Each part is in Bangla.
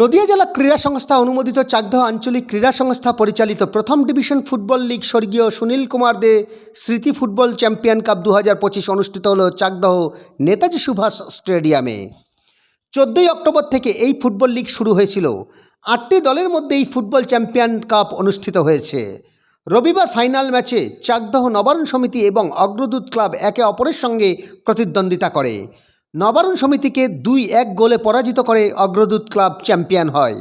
নদিয়া জেলা ক্রীড়া সংস্থা অনুমোদিত চাকদহ আঞ্চলিক ক্রীড়া সংস্থা পরিচালিত প্রথম ডিভিশন ফুটবল লীগ স্বর্গীয় সুনীল কুমার দে স্মৃতি ফুটবল চ্যাম্পিয়ন কাপ দু হাজার পঁচিশ অনুষ্ঠিত হল চাকদহ নেতাজি সুভাষ স্টেডিয়ামে। চোদ্দোই অক্টোবর থেকে এই ফুটবল লীগ শুরু হয়েছিল। আটটি দলের মধ্যে এই ফুটবল চ্যাম্পিয়ন কাপ অনুষ্ঠিত হয়েছে। রবিবার ফাইনাল ম্যাচে চাকদহ নবারণ সমিতি এবং অগ্রদূত ক্লাব একে অপরের সঙ্গে প্রতিদ্বন্দ্বিতা করে। নবারণ সমিতিকে দুই এক গোলে পরাজিত করে অগ্রদূত ক্লাব চ্যাম্পিয়ন হয়।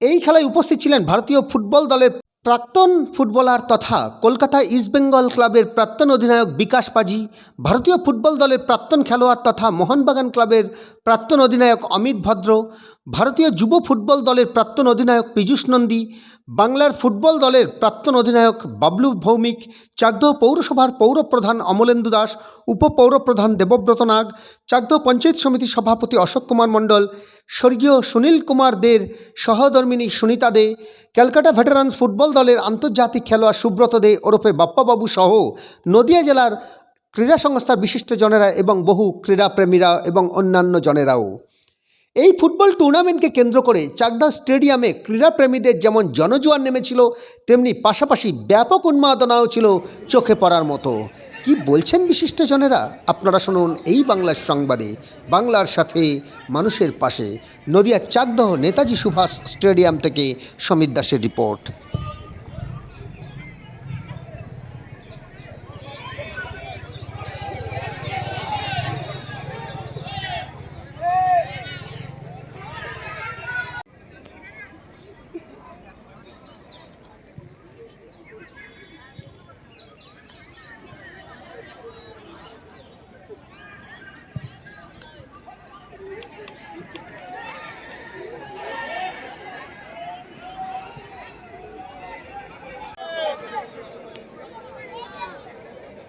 এই খেলায় উপস্থিত ছিলেন ভারতীয় ফুটবল দলের প্রাক্তন ফুটবলার তথা কলকাতা ইস্টবেঙ্গল ক্লাবের প্রাক্তন অধিনায়ক বিকাশ পাজি, ভারতীয় ফুটবল দলের প্রাক্তন খেলোয়াড় তথা মোহনবাগান ক্লাবের প্রাক্তন অধিনায়ক অমিত ভদ্র, ভারতীয় যুব ফুটবল দলের প্রাক্তন অধিনায়ক পীযূষ নন্দী, বাংলার ফুটবল দলের প্রাক্তন অধিনায়ক বাবলু ভৌমিক, চাকদহ পৌরসভার পৌরপ্রধান অমলেন্দু দাস, উপপৌরপ্রধান দেবব্রত নাগ, চাকদহ পঞ্চায়েত সমিতির সভাপতি অশোক কুমার মণ্ডল, স্বর্গীয় সুনীল কুমার দের সহধর্মিনী Sunita Dey, Calcutta veterans football দলের আন্তর্জাতিক খেলোয়াড় সুব্রত দে ওরফে বাপ্পাবাবু সহ নদিয়া জেলার ক্রীড়া সংস্থার বিশিষ্ট জনেরা এবং বহু ক্রীড়াপ্রেমীরা এবং অন্যান্য জনেরাও। এই ফুটবল টুর্নামেন্টকে কেন্দ্র করে চাকদা স্টেডিয়ামে ক্রীড়াপ্রেমীদের যেমন জনজোয়ার নেমেছিল, তেমনি পাশাপাশি ব্যাপক উন্মাদনাও ছিল চোখে পড়ার মতো। কি বলছেন বিশিষ্টজনেরা আপনারা শুনুন এই বাংলার সংবাদে। বাংলার সাথে মানুষের পাশে। নদিয়ার চাকদহ নেতাজি সুভাষ স্টেডিয়াম থেকে সমীর দাসের রিপোর্ট।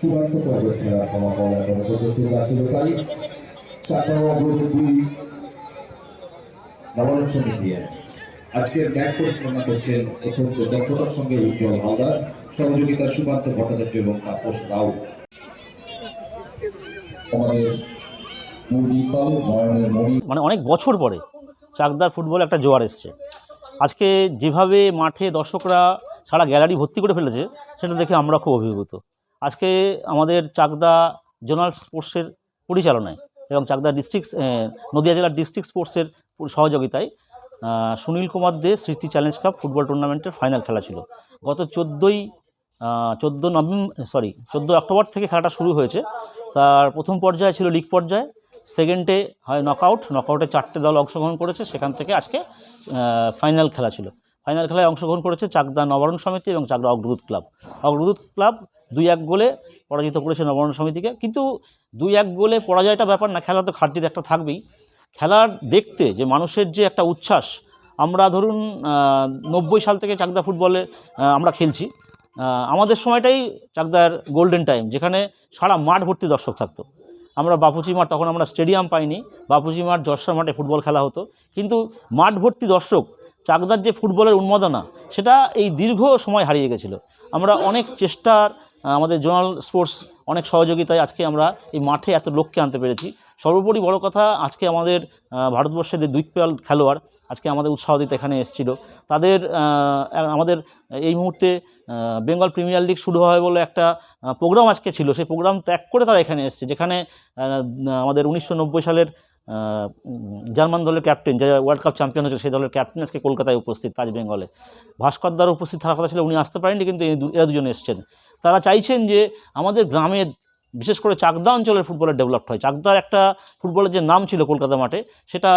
চূড়ান্ত উপস্থিত রাশি লোকালি চারটা অগ্রগতি আজকের ম্যাচ পরিচালনা করছেন অত্যন্ত দক্ষতার সঙ্গে উজ্জ্বল হালদার। সহযোগিতা সুকান্ত ভট্টাচার্য এবং তাপস রাও। আমাদের মানে অনেক বছর পরে চাকদার ফুটবলে একটা জোয়ার এসছে। আজকে যেভাবে মাঠে দর্শকরা সারা গ্যালারি ভর্তি করে ফেলেছে, সেটা দেখে আমরা খুব অভিভূত। আজকে আমাদের চাকদা জোনাল স্পোর্টসের পরিচালনায় এবং চাকদা ডিস্ট্রিক্ট নদিয়া জেলার ডিস্ট্রিক্ট স্পোর্টসের সহযোগিতায় সুনীল কুমার দে স্মৃতি চ্যালেঞ্জ কাপ ফুটবল টুর্নামেন্টের ফাইনাল খেলা ছিল। গত চোদ্দোই চোদ্দ নভেম্বর সরি, চোদ্দ অক্টোবর থেকে খেলাটা শুরু হয়েছে। তার প্রথম পর্যায়ে ছিল লিগ পর্যায়ে। সেকেন্ডে হয় নকআউট। নকআউটে চারটে দল অংশগ্রহণ করেছে। সেখান থেকে আজকে ফাইনাল খেলা ছিল। ফাইনাল খেলায় অংশগ্রহণ করেছে চাকদা নবারণ সমিতি এবং চাকদা অগ্রদূত ক্লাব। অগ্রদূত ক্লাব দুই এক গোলে পরাজিত করেছে নবারণ সমিতিকে। কিন্তু দুই এক গোলে পরাজয়টা ব্যাপার না খেলা তো খাটজিত একটা থাকবেই। খেলার দেখতে যে মানুষের যে একটা উচ্ছ্বাস, আমরা ধরুন নব্বই সাল থেকে চাকদা ফুটবলে আমরা খেলছি। আমাদের সময়টাই চাকদার গোল্ডেন টাইম, যেখানে সারা মাঠ ভর্তি দর্শক থাকতো। আমরা বাপুচি মাঠ, তখন আমরা স্টেডিয়াম পাইনি। বাপুচি মাঠ, যশোর মাঠে ফুটবল খেলা হতো। কিন্তু মাঠ ভর্তি দর্শক, চাকদার যে ফুটবলের উন্মাদনা, সেটা এই দীর্ঘ সময় হারিয়ে গেছিল। আমরা অনেক চেষ্টার আমাদের জোনাল স্পোর্টস অনেক সহযোগিতায় আজকে আমরা এই মাঠে এত লোককে আনতে পেরেছি। সর্বোপরি বড় কথা, আজকে আমাদের ভারতবর্ষের যে দুইপাল খেলোয়াড় আজকে আমাদের উৎসাহ দিতে এখানে এসেছিল। তাদের আমাদের এই মুহূর্তে বেঙ্গল প্রিমিয়ার লিগ শুরু হয় বলে একটা প্রোগ্রাম আজকে ছিল। সেই প্রোগ্রাম ত্যাগ করে তারা এখানে এসছে, যেখানে আমাদের উনিশশো নব্বই সালের জার্মান দলের ক্যাপ্টেন, যে ওয়ার্ল্ড কাপ চ্যাম্পিয়ন হয়েছিল, সেই দলের ক্যাপ্টেন আজকে কলকাতায় উপস্থিত, তাজ বেঙ্গলে। ভাস্করদার উপস্থিত থাকার কথা ছিল, উনি আসতে পারেননি, কিন্তু এরা দুজন এসছেন। তারা চাইছেন যে আমাদের গ্রামের বিশেষ করে চাকদা অঞ্চলের ফুটবলের ডেভেলপড হয়। চাকদার একটা ফুটবলের যে নাম ছিল কলকাতা মাঠে, সেটা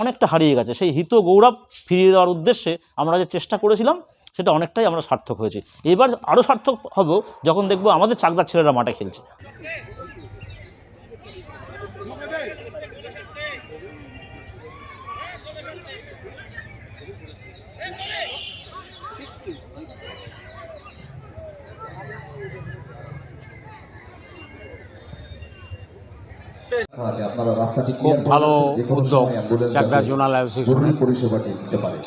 অনেকটা হারিয়ে গেছে। সেই হিত গৌরব ফিরিয়ে দেওয়ার উদ্দেশ্যে আমরা যে চেষ্টা করেছিলাম, সেটা অনেকটাই আমরা সার্থক হয়েছি। এবার আরও সার্থক হব যখন দেখব আমাদের চাকদার ছেলেরা মাঠে খেলছে। খুব ভালো উদ্যোগ চাকদা জোনাল অ্যাসোসিয়েশনের পরিষেবাটি দিতে পারে।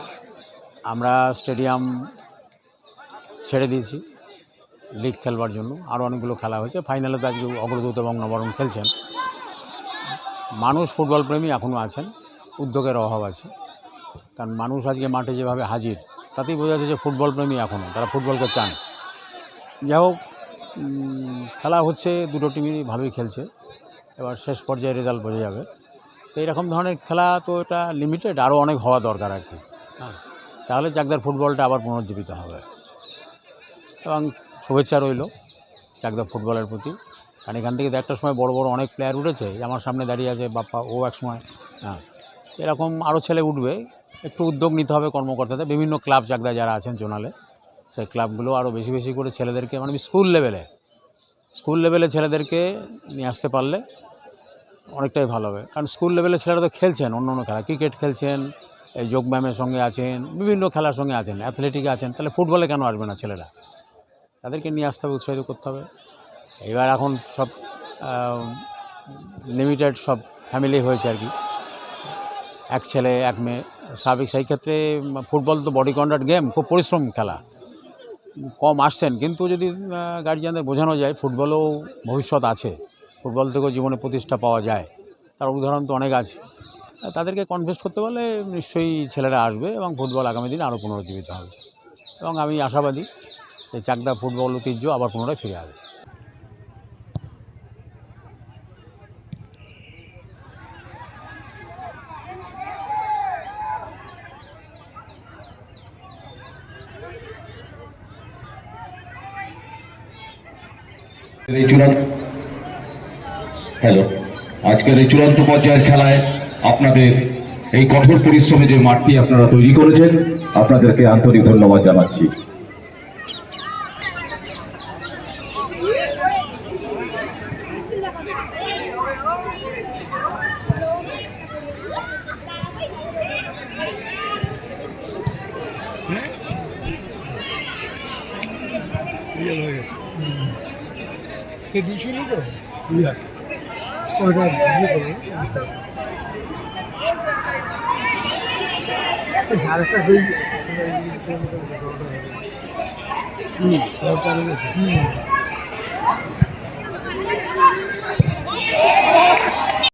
আমরা স্টেডিয়াম ছেড়ে দিয়েছি লিগ খেলবার জন্য। আরও অনেকগুলো খেলা হয়েছে। ফাইনালে তো আজকে অগ্রদূত এবং নবরণ খেলছেন। মানুষ ফুটবল প্রেমী এখনও আছেন উদ্যোগের অভাব আছে। কারণ মানুষ আজকে মাঠে যেভাবে হাজির তাতেই বোঝা যাচ্ছে যে ফুটবল প্রেমী এখনও তারা ফুটবলকে চান। যাই হোক খেলা হচ্ছে দুটো টিমই ভালোই খেলছে। এবার শেষ পর্যায়ে রেজাল্ট বোঝা যাবে। তো এরকম ধরনের খেলা তো এটা লিমিটেড আরও অনেক হওয়া দরকার আর কি। হ্যাঁ। তাহলে চাকদার ফুটবলটা আবার পুনর্জীবিত হবে। এবং শুভেচ্ছা রইল চাকদা ফুটবলের প্রতি। কারণ এখান থেকে তো একটা সময় বড় বড় অনেক প্লেয়ার উঠেছে। আমার সামনে দাঁড়িয়ে আছে বাপ্পা ও এক সময়। হ্যাঁ। এরকম আরও ছেলে উঠবে একটু উদ্যোগ নিতে হবে কর্মকর্তাদের। বিভিন্ন ক্লাব চাকদা যারা আছেন জোনালে সেই ক্লাবগুলো আরও বেশি বেশি করে ছেলেদেরকে মানে স্কুল লেভেলে স্কুল লেভেলে ছেলেদেরকে নিয়ে আসতে পারলে অনেকটাই ভালো হবে। কারণ স্কুল লেভেলে ছেলেরা তো খেলছেন, অন্য অন্য খেলা। ক্রিকেট খেলছেন, এই যোগব্যায়ামের সঙ্গে আছেন, বিভিন্ন খেলার সঙ্গে আছেন অ্যাথলেটিকে আছেন। তাহলে ফুটবলে কেন আসবে না ছেলেরা? তাদেরকে নিয়ে আসতে হবে, উৎসাহিত করতে হবে। এবার এখন সব লিমিটেড সব ফ্যামিলি হয়েছে আর কি। এক ছেলে, এক মেয়ে। স্বাভাবিক সেই ক্ষেত্রে ফুটবল তো বডি কন্ট্যাক্ট গেম খুব পরিশ্রম খেলা। কম আসছেন, কিন্তু যদি গার্জিয়ানদের বোঝানো যায় ফুটবলেও ভবিষ্যৎ আছে। ফুটবল থেকেও জীবনে প্রতিষ্ঠা পাওয়া যায়। তার উদাহরণ তো অনেক আছে। তাদেরকে কনভিন্স করতে পারলে নিশ্চয়ই ছেলেরা আসবে এবং ফুটবল আগামী দিনে আরও পুনরুজ্জীবিত হবে। এবং আমি আশাবাদী যে চাকদা ফুটবল ঐতিহ্য আবার পুনরায় ফিরে আসবে। হ্যালো আজকের এই চূড়ান্ত পর্যায়ের খেলায় আপনাদের এই কঠোর পরিশ্রমে যে মাঠটি আপনারা তৈরি করেছেন আপনাদেরকে আন্তরিক ধন্যবাদ জানাচ্ছি। হয়ে? হুম।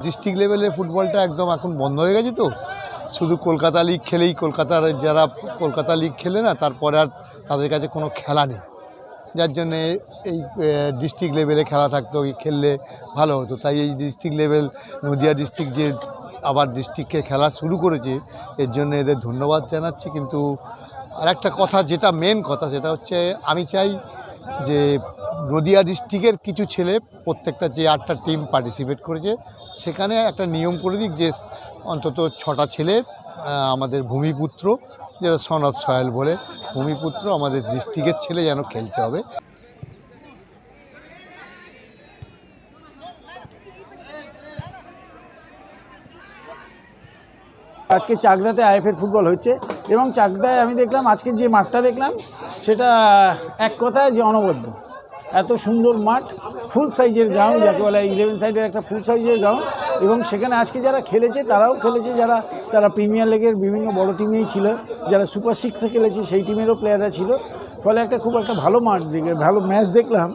ডিস্ট্রিক্ট লেভেলে ফুটবলটা একদম এখন বন্ধ হয়ে গেছে তো। শুধু কলকাতা লিগ খেলেই কলকাতার যারা কলকাতা লিগ খেলে না, তারপরে আর তাদের কাছে কোনো খেলা নেই। যার জন্যে এই ডিস্ট্রিক্ট লেভেলে খেলা থাকতো খেললে ভালো হতো। তাই এই ডিস্ট্রিক্ট লেভেল নদিয়া ডিস্ট্রিক্ট যে আবার ডিস্ট্রিক্টে খেলা শুরু করেছে, এর জন্য এদের ধন্যবাদ জানাচ্ছি। কিন্তু আর একটা কথা, যেটা মেন কথা, সেটা হচ্ছে আমি চাই যে নদিয়া ডিস্ট্রিক্টের কিছু ছেলে প্রত্যেকটা যে আটটা টিম পার্টিসিপেট করেছে, সেখানে একটা নিয়ম করে দিক যে অন্তত ছটা ছেলে আমাদের ভূমিপুত্র, যেটা সন সয়েল বলে, ভূমিপুত্র আমাদের ডিস্ট্রিক্টের ছেলে যেন খেলতে হবে। আজকে চাকদাতে আইএফএর ফুটবল হচ্ছে এবং চাকদায় আমি দেখলাম, আজকে যে মাঠটা দেখলাম, সেটা এক কথায় যে অনবদ্য। এত সুন্দর মাঠ ফুল সাইজের গ্রাউন্ড যাকে বলে ইলেভেন সাইডের একটা ফুল সাইজের গ্রাউন্ড এবং সেখানে আজকে যারা খেলেছে, তারাও খেলেছে, যারা, তারা প্রিমিয়ার লিগের বিভিন্ন বড় টিমেই ছিল, যারা সুপার সিক্সে খেলেছে, সেই টিমেরও প্লেয়াররা ছিল। ফলে একটা খুব একটা ভালো মাঠ দেখে, ভালো ম্যাচ দেখলাম।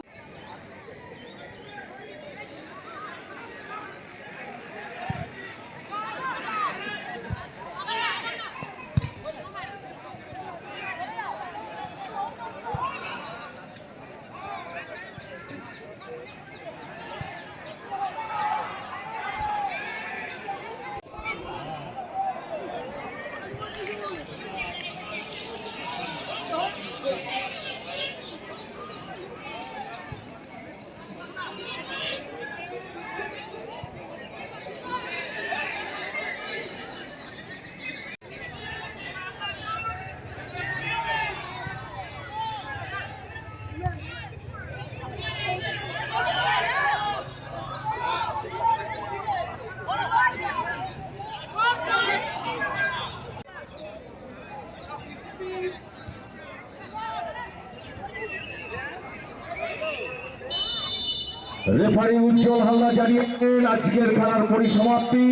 রেফারি উজ্জ্বল হালদার জানিয়ে আজকের খেলার পরিসমাপ্তি।